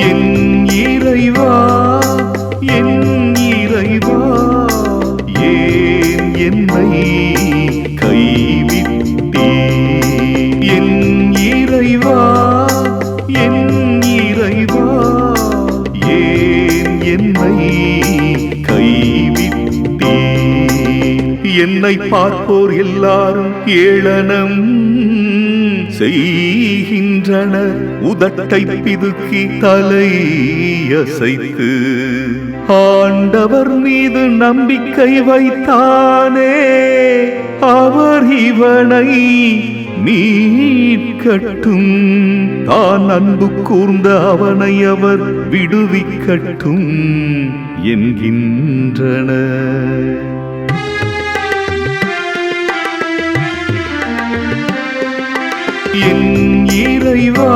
என் இறைவா என் இறைவா ஏன் என்னை கைவிட்டே? என் இறைவா என் இறைவா ஏன் என்னை கைவிட்டே? என்னை பார்ப்போர் எல்லாரும் ஏளனம் செய்கின்றன. உதட்டை பிதுக்கி தலையசைத்து. ஆண்டவர் மீது நம்பிக்கை வைத்தானே. அவர் இவனை மீட்கட்டும். தான் அன்பு கூர்ந்த அவனை அவர் விடுவிக்கட்டும் என்கின்றன. என் இறைவா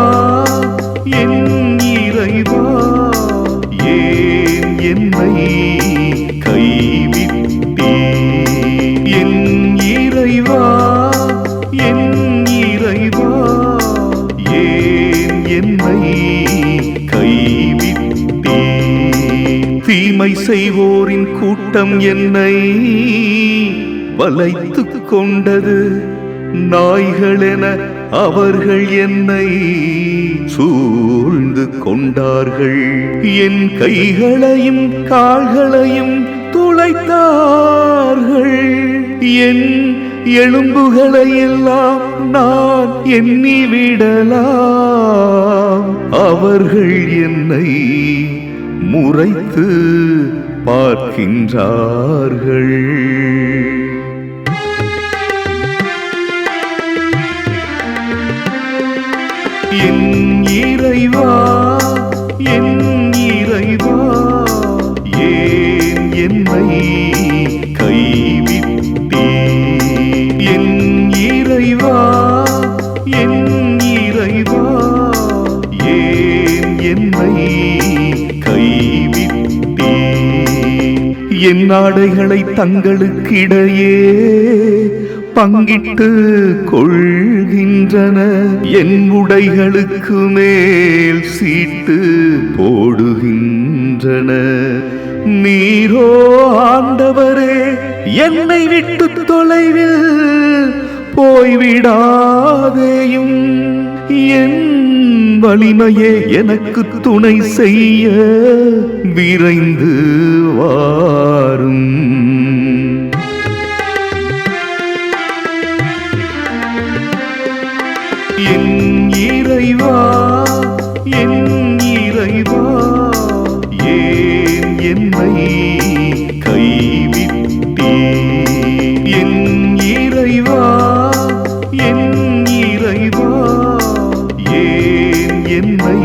என் இறைவா ஏன் என்னை கைவிட்டீ என் இறைவா என் இறைவா ஏன் என்னை கைவிட்டே தீமை செய்வோரின் கூட்டம் என்னை வளைத்துக் கொண்டது. நாய்களென அவர்கள் என்னை சூழ்ந்து கொண்டார்கள். என் கைகளையும் கால்களையும் துளைத்தார்கள். என் எலும்புகளை எல்லாம் நான் எண்ணிவிடலாம் அவர்கள் என்னை முறைத்து பார்க்கின்றார்கள். என் இறைவா என் இறைவா ஏன் என்னை கைவிட்டே என் இறைவா என் இறைவா ஏன் என்னை கைவிட்டே என் நாடைகளை தங்களுக்கிடையே பங்கிட்டு கொள்கின்றன. என் உடைகளுக்கு மேல் சீட்டு போடுகின்றன. நீரோ ஆண்டவரே என்னை விட்டு தொலைவில் போய்விடாதேயும். என் வலிமையே எனக்கு துணை செய்ய விரைந்து வாரும். என் இறைவா என் இறைவா ஏன் என்னை கைவிட்டே என் இறைவா என் இறைவா ஏன் என்னை